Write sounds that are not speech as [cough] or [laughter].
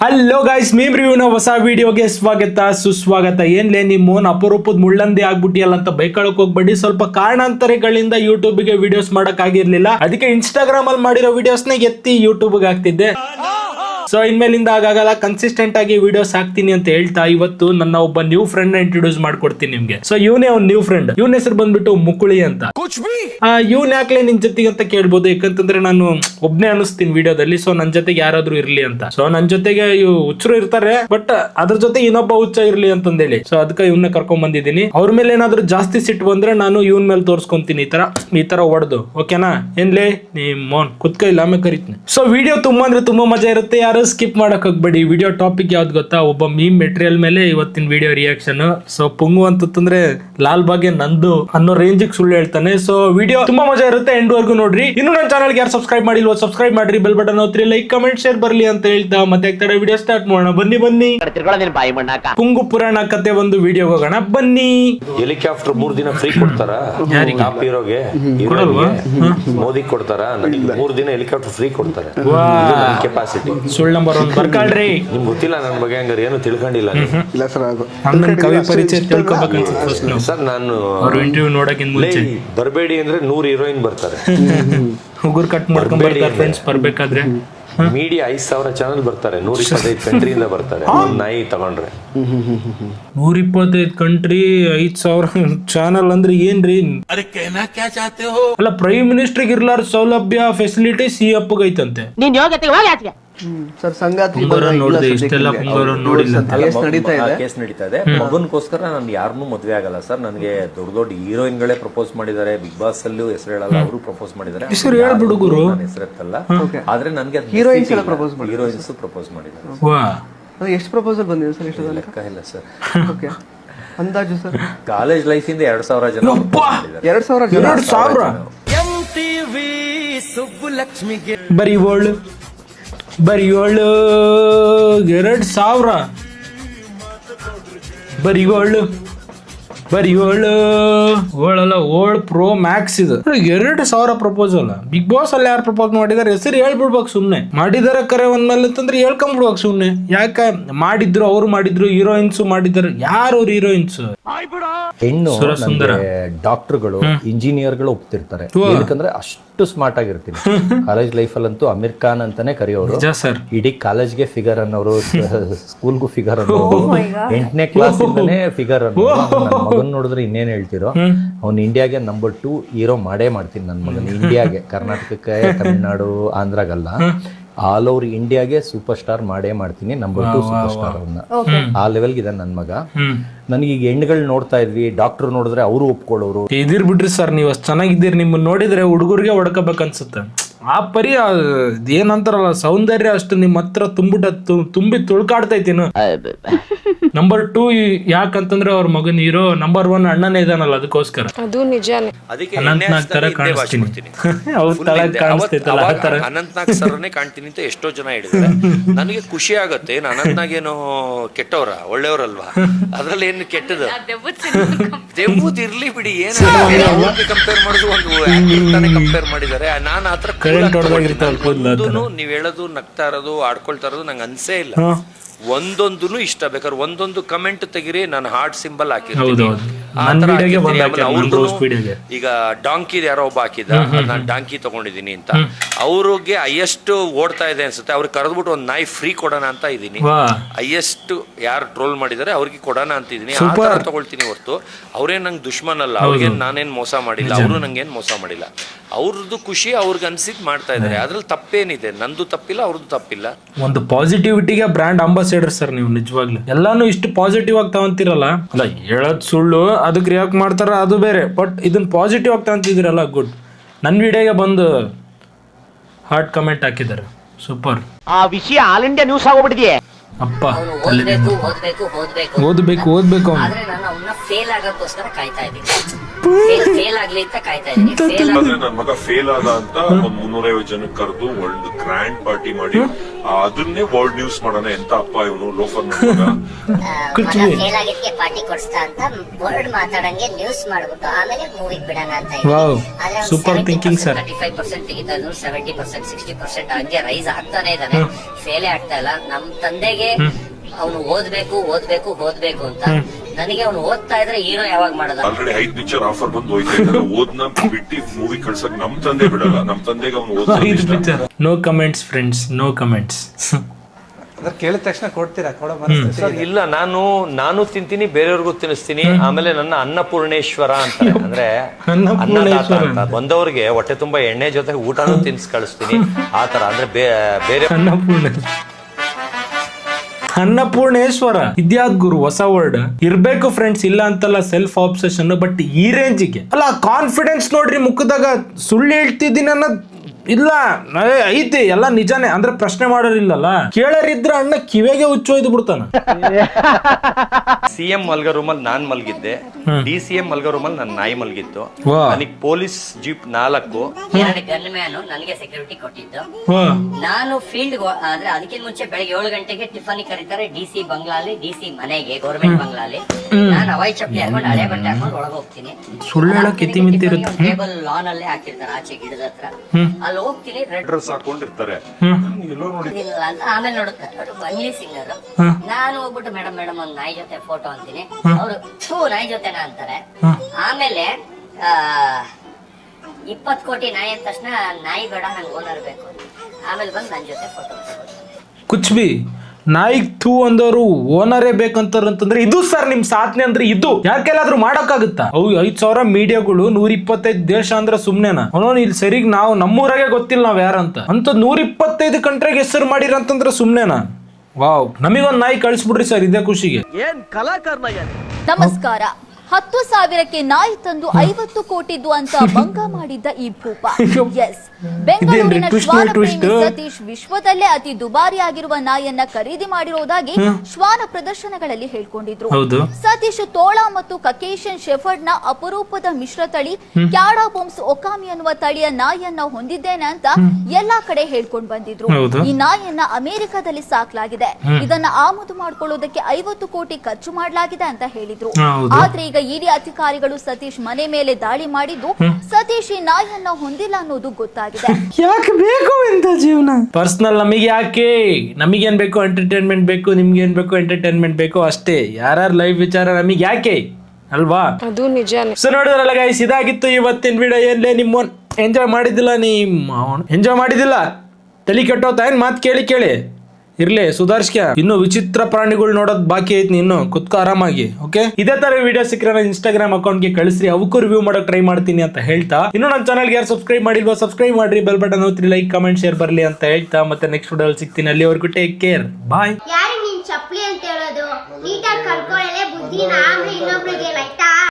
Hello guys ಮೀಮ್ ರಿವ್ಯೂನ ಹೊಸ ವಿಡಿಯೋಗೆ ಸ್ವಾಗತ, ಸುಸ್ವಾಗತ. ಏನ್ಲೇ ನಿಮ್ಮ ಅಪರೂಪದ ಮುಳ್ಳಂದಿ ಆಗ್ಬಿಟ್ಟಿಯಲ್ಲ ಅಂತ ಬೈಕಳಕ್ ಹೋಗ್ಬೇಡಿ. ಸ್ವಲ್ಪ ಕಾರಣಾಂತರಗಳಿಂದ ಯೂಟ್ಯೂಬ್ಗೆ ವಿಡಿಯೋಸ್ ಮಾಡಕ್ ಆಗಿರ್ಲಿಲ್ಲ. ಅದಕ್ಕೆ ಇನ್ಸ್ಟಾಗ್ರಾಮ್ ಅಲ್ಲಿ ಮಾಡಿರೋ ವಿಡಿಯೋಸ್ನ ಎತ್ತಿ ಯೂಟ್ಯೂಬ್ಗೆ ಹಾಕ್ತಿದ್ದೆ. ಸೊ ಇನ್ಮೇಲಿಂದ ಆಗಾಗಲ್ಲ ಕನ್ಸಿಸ್ಟೆಂಟ್ ಆಗಿ ವಿಡಿಯೋಸ್ ಹಾಕ್ತೀನಿ ಅಂತ ಹೇಳ್ತಾ ಇವತ್ತು ನನ್ನ ಒಬ್ಬ ನ್ಯೂ ಫ್ರೆಂಡ್ನ ಇಂಟ್ರೊಡ್ಯೂಸ್ ಮಾಡ್ಕೊಡ್ತೀನಿ ನಿಮ್ಗೆ. ಸೊ ಇವನೇ ಅವ್ನ ನ್ಯೂ ಫ್ರೆಂಡ್ ಇವನ ಹೆಸರು ಬಂದ್ಬಿಟ್ಟು ಮುಕುಳಿ ಅಂತ. ಇವ್ನ ಯಾಕ್ಲೆ ನಿನ್ ಜೊತೆಗೆ ಅಂತ ಕೇಳ್ಬೋದು? ಯಾಕಂತಂದ್ರೆ ನಾನು ಒಬ್ನೇ ಅನಿಸ್ತೀನಿ ವಿಡಿಯೋದಲ್ಲಿ ಸೊ ನನ್ ಜೊತೆಗೆ ಯಾರಾದ್ರೂ ಇರ್ಲಿ ಅಂತ. ಸೊ ನನ್ ಜೊತೆಗೆ ಇವ್ ಹುಚ್ಚರು ಇರ್ತಾರೆ ಬಟ್ ಅದ್ರ ಜೊತೆ ಇನ್ನೊಬ್ಬ ಹುಚ್ಚ ಇರ್ಲಿ ಅಂತಂದೇಳಿ. ಸೊ ಅದಕ್ಕೆ ಇವನ್ನ ಕರ್ಕೊಂಡ್ ಬಂದಿದ್ದೀನಿ. ಅವ್ರ ಮೇಲೆ ಏನಾದ್ರು ಜಾಸ್ತಿ ಸಿಟ್ಟು ಬಂದ್ರೆ ನಾನು ಇವನ್ ಮೇಲೆ ತೋರ್ಸ್ಕೊಂತೀನಿ ಈ ತರ ಈ ತರ ಹೊಡೆದು ಓಕೆನಾ ಏನ್ಲೇ? ನೀ ಮೋನ್ ಕುತ್ಕ ಇಲ್ಲ ಆಮೇಲೆ ಕರಿತೀನಿ. ಸೊ ವಿಡಿಯೋ ತುಂಬಾ ಅಂದ್ರೆ ತುಂಬಾ ಮಜಾ ಇರುತ್ತೆ. ಯಾರು ಸ್ಕಿಪ್ ಮಾಡಕ್ ಹೋಗ್ಬೇಡಿ. ವಿಡಿಯೋ ಟಾಪಿಕ್ ಯಾವ್ದು ಗೊತ್ತಾ? ಒಬ್ಬ ಮೀಮ್ ಮೆಟೀರಿಯಲ್ ಮೇಲೆ ಇವತ್ತಿನ ವಿಡಿಯೋ ರಿಯಾಕ್ಷನ್ ಸೊ ಪುಂಗು ಅಂತಂದ್ರೆ ಲಾಲ್ ಬಾಗೆ ನಂದು ಅನ್ನೋ ರೇಂಜ್ ಸುಳ್ಳು ಹೇಳ್ತಾನೆ. ಸೊ ವಿಡಿಯೋ ತುಂಬಾ ಮಜಾ ಇರುತ್ತೆ ಎಂಡ್ ವರ್ಗು ನೋಡ್ರಿ. ಇನ್ನು ನನ್ನ ಚಾನಲ್ ಯಾರು ಸಬ್ಸ್ಕ್ರೈಬ್ ಮಾಡಿಲ್ವ ಸಬ್ಸ್ಕ್ರೈಬ್ ಮಾಡ್ರಿ. ಬೆಲ್ ಬಟನ್ ಹೋತ್ರಿ ಲೈಕ್ ಕಮೆಂಟ್ ಶೇರ್ ಬರ್ಲಿ ಅಂತ ಹೇಳ್ತಾ. ಮತ್ತೆ ಆಗ್ತಾರೆ ವಿಡಿಯೋ ಸ್ಟಾರ್ಟ್ ಮಾಡೋಣ? ಬನ್ನಿ ಬನ್ನಿ. ಪುಂಗು ಪುರಾಣ ಕತೆ ಒಂದು ವಿಡಿಯೋ ಹೋಗೋಣ. ಬನ್ನಿ. ಹೆಲಿಕಾಪ್ಟರ್ ಮೂರ್ ದಿನ ಫ್ರೀ ಕೊಡ್ತಾರ? ಹೀರೋಗೆ ಮೋದಿ ಕೊಡ್ತಾರ? ಮೂರ್ ದಿನ ಹೆಲಿಕಾಪ್ಟರ್ ಫ್ರೀ ಕೊಡ್ತಾರೆ. ವಾಹ್. ಕೆಪಾಸಿಟಿ ಸುಳ್ಳು ನಂಬರ್ ಒಂದ್ ಬರ್ಕಾಳ್ರಿ. ನಿಮ್ಗೆ ಗೊತ್ತಿಲ್ಲ ನನ್ನ ಬಗ್ಗೆ ಹಂಗಾರೆ ಏನು ತಿಳ್ಕೊಂಡಿಲ್ಲ ನೀವು. ಇಲ್ಲ ಸರ್ ಅದು ಕವಿ ಪರಿಚಯ ತಿಳ್ಕೊಬೇಕನ್ಸುತ್ತೆ ನಾವು. ಸರ್ ನಾನು ಅವ್ರು ಇಂಟರ್ವ್ಯೂ ನೋಡಕ್ಕಿಂತ ಲೇ, ಮುಂಚೆ. ಬರಬೇಡಿ ಅಂದ್ರೆ ನೂರ್ ಹೀರೋಯಿನ್ ಬರ್ತಾರೆ. ಹುಗುರ್ ಕಟ್ ಮಾಡ್ಕೊಂಡ್ ಬರ್ತಾರೆ ಫ್ರೆಂಡ್ಸ್ ಬರ್ಬೇಕಾದ್ರೆ. ಮೀಡಿಯಾ ಐದ್ ಸಾವಿರ ಚಾನಲ್ ಬರ್ತಾರೆ ನೂರ ಇಪ್ಪತ್ತೈದು ಕಂಟ್ರಿಯಿಂದ ಬರ್ತಾರೆ. ಒಂದ್ ನಾಯಿ ತಗೊಂಡ್ರೆ. ನೂರ ಇಪ್ಪತ್ತೈದು ಕಂಟ್ರಿ ಐದ್ ಸಾವಿರ ಚಾನಲ್ ಅಂದ್ರೆ ಏನ್ರಿ? ಅಲ್ಲ ಪ್ರೈಮ್ ಮಿನಿಸ್ಟರ್ ಇರ್ಲಾರ ಸೌಲಭ್ಯ ಫೆಸಿಲಿಟೀಸ್ ಸಿ ಅಪ್ಪಗೈತಂತೆ ನೀನ್ ಯೋಗ್ಯತೆ ಹೋಗಿ ಆಚೆಗೆ ಸರ್ ಸಂಗಾತಿ ಕೇಸ್ ನಡೀತಾ ಇದೆ. ಕೇಸ್ ನಡೀತಾ ಇದೆ. ಮಗನ್ಗೋಸ್ಕರ ನಾನು ಯಾರನ್ನೂ ಮದುವೆ ಆಗಲ್ಲ ಸರ್. ನನಗೆ ದೊಡ್ಡ ದೊಡ್ಡ ಹೀರೋಯಿನ್ಗಳೇ ಪ್ರಪೋಸ್ ಮಾಡಿದ್ದಾರೆ. ಬಿಗ್ ಬಾಸ್ ಅಲ್ಲೂ ಹೆಸರು ಹೇಳಲ್ಲ ಅವರು ಪ್ರಪೋಸ್ ಮಾಡಿದ್ದಾರೆ. ಹೆಸರೆತ್ತಲ್ಲ ಆದ್ರೆ ನನಗೆ ಹೀರೋಯಿನ್ಸ್ ಹೀರೋಯಿನ್ಸ್ ಪ್ರಪೋಸ್ ಮಾಡಿದ್ದಾರೆ. ವಾ. ಅದು ಎಷ್ಟು ಪ್ರಪೋಸಲ್ ಬಂದಿದೆ ಸರ್ ಎಷ್ಟು ಲೆಕ್ಕ ಇಲ್ಲ ಸರ್. ಓಕೆ ಅಂದಾಜು ಸರ್? ಕಾಲೇಜ್ ಲೈಫ್ ಇಂದ ಎರಡ್ ಸಾವಿರ ಜನ ಎರಡ್ ಸಾವಿರ ಜನ? ಸುಬ್ಬು ಲಕ್ಷ್ಮಿಗೆ ಬರೀ ಏಳು ಬರೀ ಏಳು ಎರಡು ಸಾವಿರ. ಬರೀ ಏಳು ಬರೀ ಏಳು ಏಳಲ್ಲ ಓಳ್ ಪ್ರೋ ಮ್ಯಾಕ್ಸ್ ಇದು. ಎರಡು ಸಾವಿರ ಪ್ರಪೋಸಲ್ ಬಿಗ್ ಬಾಸ್ ಅಲ್ಲಿ ಯಾರು ಪ್ರಪೋಸ್ ಮಾಡಿದಾರೆ? ಹೆಸರು ಹೇಳ್ಬಿಡ್ಬೇಕು ಸುಮ್ನೆ. ಮಾಡಿದಾರೆ ಕರೆ ಒಂದ್ಮೇಲೆ ಅಂತಂದ್ರೆ ಹೇಳ್ಕೊಂಬಿಡ್ಬೇಕು ಸುಮ್ನೆ. ಯಾಕೆ? ಮಾಡಿದ್ರು ಅವ್ರು ಮಾಡಿದ್ರು ಹೀರೋಯಿನ್ಸ್ ಮಾಡಿದಾರೆ ಯಾರು ಅವ್ರ ಹೀರೋಯಿನ್ಸ್ ಹೆಣ್ಣು ಸುರಸುಂದರ. ಡಾಕ್ಟರ್ಗಳು ಇಂಜಿನಿಯರ್ಗಳು ಒಪ್ತಿರ್ತಾರೆ. ಯಾಕಂದ್ರೆ ಅಷ್ಟು ಸ್ಮಾರ್ಟ್ ಆಗಿರ್ತೀನಿ. ಕಾಲೇಜ್ ಲೈಫಲ್ಲಂತೂ ಅಮೀರ್ ಖಾನ್ ಅಂತಾನೆ ಕರೆಯೋರು. ನಿಜ ಸರ್. ಇಡೀ ಕಾಲೇಜ್ಗೆ ಫಿಗರ್ ಅನ್ನೋರು [laughs] ಸ್ಕೂಲ್ಗೂ ಫಿಗರ್ ಅನ್ನೋರು. ಎಂಟನೇ ಕ್ಲಾಸ್ ಇಂದನೇ ಫಿಗರ್ ಅನ್ನೋರು. ನನ್ನ ಮಗನ್ ನೋಡಿದ್ರೆ ಇನ್ನೇನ್ ಹೇಳ್ತಿರೋ? ಅವ್ನು ಇಂಡಿಯಾಗೆ ನಂಬರ್ ಟೂ ಹೀರೋ ಮಾಡೇ ಮಾಡ್ತೀನಿ ನನ್ನ ಮಗನ. ಇಂಡಿಯಾಗೆ ಕರ್ನಾಟಕಕ್ಕೆ ತಮಿಳ್ನಾಡು ಆಂಧ್ರಾಗಲ್ಲ. ಆಲ್ ಓವರ್ ಇಂಡಿಯಾಗೆ ಸೂಪರ್ ಸ್ಟಾರ್ ಮಾಡೇ ಮಾಡ್ತೀನಿ ನಂಬರ್ ಟೂ ಸೂಪರ್ ಸ್ಟಾರ್ ಅವನ್ನ ಆ ಲೆವೆಲ್ಗೆ ಇದೆ ನನ್ನ ಮಗ. ನನಗೆ ಈಗ ಹೆಣ್ಣುಗಳು ನೋಡ್ತಾ ಇದ್ವಿ ಡಾಕ್ಟರ್ ನೋಡಿದ್ರೆ ಅವರು ಒಪ್ಕೊಳ್ಳೋರು. ಇದಿರ್ ಬಿಡ್ರಿ ಸರ್ ನೀವು ಅಷ್ಟು ಚೆನ್ನಾಗಿದ್ದೀರಿ. ನಿಮ್ಮನ್ನ ನೋಡಿದ್ರೆ ಹುಡುಗರಿಗೆ ಹೊಡ್ಕೋಬೇಕನ್ಸುತ್ತೆ. ಆ ಪರಿ ಏನಂತಾರಲ್ಲ ಸೌಂದರ್ಯ ಅಷ್ಟು ನಿಮ್ಮ ಹತ್ರ ತುಂಬಿಟ ತು- ತುಂಬಿ ತುಳ್ಕಾಡ್ತೈತೇನು ನಂಬರ್ ಟೂ ಯಾಕಂತಂದ್ರೆ ಅವ್ರ ಮಗನ್ ಹೀರೋ ನಂಬರ್ ಒನ್ ಅಣ್ಣನೇ ಇದಾನಲ್ಲ ಅದಕ್ಕೋಸ್ಕರ. ಅದು ನಿಜಾನೇ. ಅದಕ್ಕೆ ಅನಂತ್ನಾಗ್ ತರ ಕಾಣಿಸ್ತೀನಿ. ಅವ್ರ ತಳ ಕಾಣಿಸ್ತೈತಲ್ಲ ಆ ತರ. ಅನಂತ್ನಾಗ್ ಸರ್ನೇ ಕಾಣ್ತೀನಿ ಅಂತ ಎಷ್ಟೋ ಜನ ಹೇಳಿದ್ರೆ ನನಗೆ ಖುಷಿ ಆಗತ್ತೆ ಏನ್ ಅನಂತ್ನಾಗ್ ಏನು ಕೆಟ್ಟವ್ರ ಒಳ್ಳೆಯವ್ರಲ್ವಾ? ಅದ್ರಲ್ಲಿ ಏನು ಕೆಟ್ಟದು ದೆವ್ವದ್ ಇರ್ಲಿ ಬಿಡಿ ಏನು ಕಂಪೇರ್ ಮಾಡುದು? ಒಂದು ತಾನೇ ಕಂಪೇರ್ ಮಾಡಿದ್ದಾರೆ. ನಾನು ಆತರ. ನೀವ್ ಹೇಳೋದು ನಗ್ತಾ ಇರೋದು ಆಡ್ಕೊಳ್ತಾ ಇರೋದು ನಂಗೆ ಅನ್ಸೇ ಇಲ್ಲ. ಒಂದೊಂದು ಇಷ್ಟ ಬೇಕಾದ್ರೆ ಒಂದೊಂದು ಕಮೆಂಟ್ ತೆಗಿರಿ ನಾನು ಹಾರ್ಟ್ ಸಿಂಬಲ್ ಹಾಕಿರ್ತೀನಿ. ಈಗ ಡಾಂಕಿ ಯಾರೋ ಒಬ್ಬ ಹಾಕಿದ ನಾನು ಡಾಂಕಿ ತಗೊಂಡಿದ್ದೀನಿ ಅಂತ. ಅವ್ರಿಗೆ ಹೈಯೆಸ್ಟ್ ಓಡ್ತಾ ಇದೆ ಅನ್ಸುತ್ತೆ. ಅವ್ರಿಗೆ ಕರೆದ್ಬಿಟ್ಟು ಒಂದು ನಾಯಿ ಫ್ರೀ ಕೊಡೋಣ ಅಂತ ಇದ್ದೀನಿ. ಹೈಯೆಸ್ಟ್ ಯಾರು ಟ್ರೋಲ್ ಮಾಡಿದ್ದಾರೆ ಅವ್ರಿಗೆ ಕೊಡೋಣ ಅಂತ ಇದೀನಿ ಆ ಥರ ತಗೊಳ್ತೀನಿ ಹೊರತು. ಅವ್ರೇನ್ ನಂಗೆ ದುಶ್ಮನ್ ಅಲ್ಲ ಅವ್ರಿಗೆ ನಾನೇನ್ ಮೋಸ ಮಾಡಿಲ್ಲ ಅವರು ನಂಗೇನ್ ಮೋಸ ಮಾಡಿಲ್ಲ. ಅವ್ರದ್ದು ಖುಷಿ ಅವ್ರಿಗೆ ಅನ್ಸಿದ್ ಮಾಡ್ತಾ ಇದ್ದಾರೆ ಅದ್ರಲ್ಲಿ ತಪ್ಪೇನಿದೆ? ನಂದು ತಪ್ಪಿಲ್ಲ ಅವ್ರದ್ದು ತಪ್ಪಿಲ್ಲ. ಒಂದು ಪಾಸಿಟಿವಿಟಿಗೆ ಬ್ರ್ಯಾಂಡ್ ಅಂಬಾಸಿಡರ್ ಸರ್ ನೀವು ನಿಜವಾಗ್ಲೂ. ಎಲ್ಲಾನು ಇಷ್ಟು ಪಾಸಿಟಿವ್ ಆಗಿ ತಗೊಂತಿರಲ್ಲ? ಅಲ್ಲ ಹೇಳೋದ್ ಸುಳ್ಳು ಅದಕ್ಕೆ ರಿಯಾಕ್ಟ್ ಮಾಡ್ತಾರ ಅದು ಬೇರೆ. ಬಟ್ ಇದನ್ನ ಪಾಸಿಟಿವ್ ಆಗಿ ತಗೊಂತಿದ್ದೀರಲ್ಲ ಗುಡ್ ನನ್ನ ವಿಡಿಯೋಗೆ ಬಂದು ಹಾರ್ಟ್ ಕಮೆಂಟ್ ಹಾಕಿದ್ದಾರೆ. ಸೂಪರ್ ಆ ವಿಷಯ ಆಲ್ ಇಂಡಿಯಾ ನ್ಯೂಸ್ ಆಗೋಗ್ಬಿಟ್ಟಿದೆಯೇ? ಅಪ್ಪ ಓದ್ಬೇಕು ಓದ್ಬೇಕು ಓದ್ಬೇಕು ಓದ್ಬೇಕು. ಓದ್ಬೇಕು ಆದ್ರೆ ನಾನು ಅವನ್ನ ಫೇಲ್ ಆಗೋಕ್ಕೋಸ್ಕರ ಕಾಯ್ತಾ ಇದ್ದೀನಿ. ಫೇಲ್ ಆಗ್ಲಿ ಅಂತ ಕಾಯ್ತಾ ಇದ್ದೀನಿ. ಫೇಲ್ ಆದ್ರೆ ನನ್ ಮಗ ಫೇಲ್ ಆದ ಅಂತ ಒಂದ್ ಮುನ್ನೂರೈವತ್ತು ಜನಕ್ಕೆ ಕರೆದು ಒಂದು ಗ್ರ್ಯಾಂಡ್ ಪಾರ್ಟಿ ಮಾಡಿ ಆ, ಅದನ್ನೇ ವರ್ಲ್ಡ್ ನ್ಯೂಸ್ ಮಾಡೋಣ ಎಂತ ಅಪ್ಪ ಇವನು ಲೋಫರ್ ನನ್ ಮಗ? ಮಗ ಫೇಲ್ ಆಗಿದ್ಕೆ ಪಾರ್ಟಿ ಕೊಡಿಸ್ತಾ ಅಂತ ವರ್ಡ್ ಮಾತಾಡಂಗೆ ನ್ಯೂಸ್ ಮಾಡ್ಬಿಟ್ಟು ಆಮೇಲೆ ಮೂವಿಗ್ ಬಿಡೋಣ ಅಂತ Wow. Super thinking, sir. Thirty five percent ತೆಗಿತಾನು seventy percent sixty percent ಹಂಗೆ ರೈಸ್ ಆಗ್ತಾನೆ ಇದಾನೆ ಫೇಲೇ ಆಗ್ತಾ ಇಲ್ಲ. ನಮ್ ತಂದೆಗೆ ಅವನು ಓದ್ಬೇಕು ಓದ್ಬೇಕು ಓದ್ಬೇಕು ಅಂತ ನನಗೆ ಅವನು ಓದ್ತಾ ಇದ್ರೆ ಹೀರೋ ಯಾವಾಗ ಮಾಡೋದ? ಆಲ್ರೆಡಿ ಐದ್ ಪಿಕ್ಚರ್ ಆಫರ್ ಬಂದು ಹೋಯ್ತಾ. ಓದ್ನ ಬಿಟ್ಟು ಮೂವಿ ಕಳ್ಸಕ್ ನಮ್ ತಂದೆ ಬಿಡಲ್ಲ. ನಮ್ ತಂದೆಗೆ ಅವ್ನು ಓದ್ತಾ no comments friends no comments ಕೇಳಿದ ತಕ್ಷಣ ಕೊಡ್ತೀರಾ? ಕೊಡೋ ಸರ್ ಇಲ್ಲ ನಾನು ನಾನು ತಿಂತೀನಿ ಬೇರೆಯವ್ರಿಗೂ ತಿನ್ನಿಸ್ತೀನಿ. ಆಮೇಲೆ ನನ್ನ ಅನ್ನಪೂರ್ಣೇಶ್ವರ ಅಂತ ಅಂದ್ರೆ ಅನ್ನದಾತ ಅಂತ. ಬಂದವ್ರಿಗೆ ಹೊಟ್ಟೆ ತುಂಬಾ ಎಣ್ಣೆ ಜೊತೆ ಊಟನೂ ತಿನ್ಸ್ ಕಳಿಸ್ತೀನಿ ಆ ತರ ಅಂದ್ರೆ ಬೇರೆ ಅನ್ನಪೂರ್ಣ ಅನ್ನಪೂರ್ಣೇಶ್ವರ. ಇದ್ಯಾದ್ ಗುರು ಹೊಸ ವರ್ಡ್ ಇರ್ಬೇಕು ಫ್ರೆಂಡ್ಸ್ ಇಲ್ಲ ಅಂತಲ್ಲ ಸೆಲ್ಫ್ ಆಬ್ಸೆಷನ್ ಬಟ್ ಈ ರೇಂಜಿಗೆ ಅಲ್ಲ ಕಾನ್ಫಿಡೆನ್ಸ್ ನೋಡ್ರಿ ಮುಖದಾಗ ಸುಳ್ಳು ಹೇಳ್ತಿದ್ದೀನಿ ಅನ್ನೋದ್ ಇಲ್ಲ ಐತಿ ಎಲ್ಲ ನಿಜಾನೇ ಅಂದ್ರೆ ಪ್ರಶ್ನೆ ಮಾಡೋರಿಲ್ಲಲ್ಲ. ಕೇಳರಿದ್ರ ಅಣ್ಣ ಕಿವೆಗೆ ಹುಚ್ಚೋಯ್ದು ಬಿಡ್ತಾನ. [laughs] ಸಿಎಂ ಮಲ್ಗ ರೂಮಲ್ಲಿ ನಾನ್ ಮಲ್ಗಿದ್ದೆ. ಡಿ ಸಿ ಎಂ ಮಲ್ಗ ರೂಮಲ್ಲಿ ನನ್ನ ನಾಯಿ ಮಲ್ಗಿತ್ತು. ನನಗ್ ಪೊಲೀಸ್ ಜೀಪ್ ನಾಲ್ಕು. ಗನ್ ಮ್ಯಾನು ನನಗೆ ಸೆಕ್ಯೂರಿಟಿ ಕೊಟ್ಟಿದ್ದು. ನಾನು ಫೀಲ್ಡ್ ಆದ್ರೆ ಅದಕ್ಕಿಂತ ಮುಂಚೆ ಬೆಳಗ್ಗೆ ಏಳು ಗಂಟೆಗೆ ಟಿಫನ್ ಕರೀತಾರೆ ಡಿ ಸಿ ಬಂಗ್ಲಾಲಿ ಡಿ ಸಿ ಮನೆಗೆ ಗೌರ್ಮೆಂಟ್ ಬಂಗ್ಲಾಲಿ. ನಾನು ಹವಾಯಿ ಚಪ್ಪಲಿ ಹಾಕೊಂಡು ಹಳೆ ಬಟ್ಟೆ ಹಾಕೊಂಡು ಒಳಗೆ ಹೋಗ್ತೀನಿ ಸುಳ್ಳು ಕಿತ್ತಿ ಮಿತಿ ಇರುತ್ತೆ. ಟೇಬಲ್ ಲಾನ್ ಅಲ್ಲೇ ಹಾಕಿರ್ತಾರೆ ಆಚೆ ಗಿಡದ ಹತ್ರ. ಅಲ್ಲಿ ಹೋಗ್ತೀನಿ. ರೆಡ್ ಡ್ರೆಸ್ ಹಾಕೊಂಡಿರ್ತಾರೆ ಎಲ್ಲೋ ನೋಡಿ. ಇಲ್ಲ ಅಂತ ಆಮೇಲೆ ನೋಡುತ್ತೆ. ಅದು ಬಂಗ್ಲಿ ಸಿಂಗರ್ ನಾನು ಹೋಗ್ಬಿಟ್ಟು ಮೇಡಮ್ ಮೇಡಮ್ ಒಂದ್ ನಾಯಿ ಜೊತೆ ಫೋಟೋ ಅಂತೀನಿ. ಅವರು ಥೂ ನಾಯಿ ಜೊತೆನಾ ಅಂತಾರೆ. ಆಮೇಲೆ ಆ, ಇಪ್ಪತ್ ಕೋಟಿ ನಾಯಿ ಅಂದ ತಕ್ಷಣ ನಾಯಿ ಬೇಡ ನಂಗೆ ಓನರ್ ಬೇಕು ಅಂತ. ಆಮೇಲೆ ಬಂದು ನನ್ನ ಜೊತೆ ಫೋಟೋ ಕುಚ್ ಬಿ ನಾಯಿಗ್ ಥೂ ಅಂದವರು ಓನರೇ ಬೇಕಂತಾರ ಅಂತಂದ್ರೆ ಇದು ಸರ್ ನಿಮ್ ಸಾಧನೆ ಅಂದ್ರೆ ಇದು. ಯಾಕೆಲ್ಲಾದ್ರೂ ಮಾಡಕ್ಕಾಗುತ್ತಾ? ಅವು ಐದ್ ಸಾವಿರ ಮೀಡಿಯಾಗಳು ನೂರ ಇಪ್ಪತ್ತೈದು ದೇಶ ಅಂದ್ರೆ ಸುಮ್ನೆನಾ? ಅವನೋನ್ ಇಲ್ಲಿ ಸರಿಗ್ ನಾವು ನಮ್ಮೂರಾಗೆ ಗೊತ್ತಿಲ್ಲ ನಾವ್ ಯಾರಂತ. ಅಂತ ನೂರ ಇಪ್ಪತ್ತೈದು ಕಂಟ್ರಿಗೆ ಹೆಸರು ಮಾಡಿರಂತಂದ್ರೆ ಸುಮ್ನೆನಾ? ವಾವ್. ನಮಿಗೊಂದ್ ನಾಯಿ ಕಳಿಸ್ಬಿಡ್ರಿ ಸರ್ ಇದೇ ಖುಷಿಗೆ. ನಮಸ್ಕಾರ. ಹತ್ತು ಸಾವಿರಕ್ಕೆ ನಾಯಿ ತಂದು ಐವತ್ತು ಕೋಟಿದ್ದು ಅಂತ ಭಂಗ ಮಾಡಿದ್ದ ಈ ಭೂಪ. ಎಸ್ ಬೆಂಗಳೂರಿನ ಶ್ವಾನ? ಪ್ರೇಮಿ ಸತೀಶ್ ವಿಶ್ವದಲ್ಲೇ ಅತಿ ದುಬಾರಿ ಆಗಿರುವ ನಾಯನ್ನ ಖರೀದಿ ಮಾಡಿರುವುದಾಗಿ ಶ್ವಾನ ಪ್ರದರ್ಶನಗಳಲ್ಲಿ ಹೇಳ್ಕೊಂಡಿದ್ರು. ಸತೀಶ್ ತೋಳ ಮತ್ತು ಕಕೇಶನ್ ಶೆಫರ್ಡ್ನ ಅಪರೂಪದ ಮಿಶ್ರ ತಳಿ ಕ್ಯಾಡಾ ಬೊಮ್ಸ್ ಒಕಾಮಿ ಅನ್ನುವ ತಳಿಯ ನಾಯಿಯನ್ನ ಹೊಂದಿದ್ದೇನೆ ಅಂತ ಎಲ್ಲಾ ಕಡೆ ಹೇಳ್ಕೊಂಡ್ ಬಂದಿದ್ರು. ಈ ನಾಯಿಯನ್ನ ಅಮೆರಿಕದಲ್ಲಿ ಸಾಕ್ಲಾಗಿದೆ. ಇದನ್ನ ಆಮದು ಮಾಡ್ಕೊಳ್ಳೋದಕ್ಕೆ ಐವತ್ತು ಕೋಟಿ ಖರ್ಚು ಮಾಡಲಾಗಿದೆ ಅಂತ ಹೇಳಿದ್ರು. ಆದ್ರೆ ಈಗ ಇಡಿ ಅಧಿಕಾರಿಗಳು ಸತೀಶ್ ಮನೆ ಮೇಲೆ ದಾಳಿ ಮಾಡಿದ್ದು ಸತೀಶ್ ಈ ನಾಯಿಯನ್ನ ಹೊಂದಿಲ್ಲ ಅನ್ನೋದು ಗೊತ್ತಾಗಿದೆ. ಯಾಕೆ ಬೇಕು ಇಂಥ ಜೀವನ? ಪರ್ಸನಲ್ ನಮಗೆ ಯಾಕೆ? ನಮಗೇನ್ ಬೇಕು? ಎಂಟರ್ಟೈನ್ಮೆಂಟ್ ಬೇಕು? ನಿಮ್ಗೆ ಏನ್ ಬೇಕು? ಎಂಟರ್ಟೈನ್ಮೆಂಟ್ ಬೇಕು? ಅಷ್ಟೇ. ಯಾರ್ಯಾರ ಲೈಫ್ ವಿಚಾರ ನಮಗೆ ಯಾಕೆ? ಅಲ್ವಾ? ಅದು ನಿಜ. ಸೊ ನೋಡಿದ್ರಲ್ಲ ಗೈಸ್ ಇದಾಗಿತ್ತು ಇವತ್ತಿನ ವಿಡಿಯೋ ಎಲ್ಲೇ ನಿಮ್ಮ ಎಂಜಾಯ್ ಮಾಡಿದಿಲ್ಲ ನಿಮ್ಮ ಎಂಜಾಯ್ ಮಾಡಿದಿಲ್ಲ ತಲೆ ಕೆಟ್ಟೋತ? ಏನ್ ಮಾತು ಕೇಳಿ ಕೇಳಿ. ಇರ್ಲಿ ಸುಧಾರ್ಸ್ಕ ಇನ್ನು ವಿಚಿತ್ರ ಪ್ರಾಣಿಗಳು ನೋಡೋದ್ ಬಾಕಿ ಐತಿ ನೀನು ಕುತ್ಕ ಆರಾಮಾಗಿ, ಓಕೆ? ಇದೇ ತರ ವಿಡಿಯೋ ಸಿಕ್ಕರೆ ನನ್ನ ಇನ್ಸ್ಟಾಗ್ರಾಮ್ ಅಕೌಂಟ್ಗೆ ಕಳಿಸ್ರಿ. ಅವಕ್ಕೂ ರಿವ್ಯೂ ಮಾಡಕ್ ಟ್ರೈ ಮಾಡ್ತೀನಿ ಅಂತ ಹೇಳ್ತಾ. ಇನ್ನು ನನ್ನ ಚಾನಲ್ಗೆ ಯಾರು ಸಬ್ಸ್ಕ್ರೈಬ್ ಮಾಡಿಲ್ವಾ ಸಬ್ಸ್ಕ್ರೈಬ್ ಮಾಡ್ರಿ. ಬೆಲ್ ಬಟನ್ ಹೋಗ್ತೀರಿ ಲೈಕ್ ಕಮೆಂಟ್ ಶೇರ್ ಬರ್ಲಿ ಅಂತ ಹೇಳ್ತಾ. ಮತ್ತೆ ನೆಕ್ಸ್ಟ್ ವಿಡಿಯೋ ಸಿಗ್ತೀನಿ. ಅಲ್ಲಿವರೆಗೂ ಟೇಕ್ ಕೇರ್ ಬಾಯ್ ಚಪ್ಲಿ ಅಂತ ಹೇಳೋದು?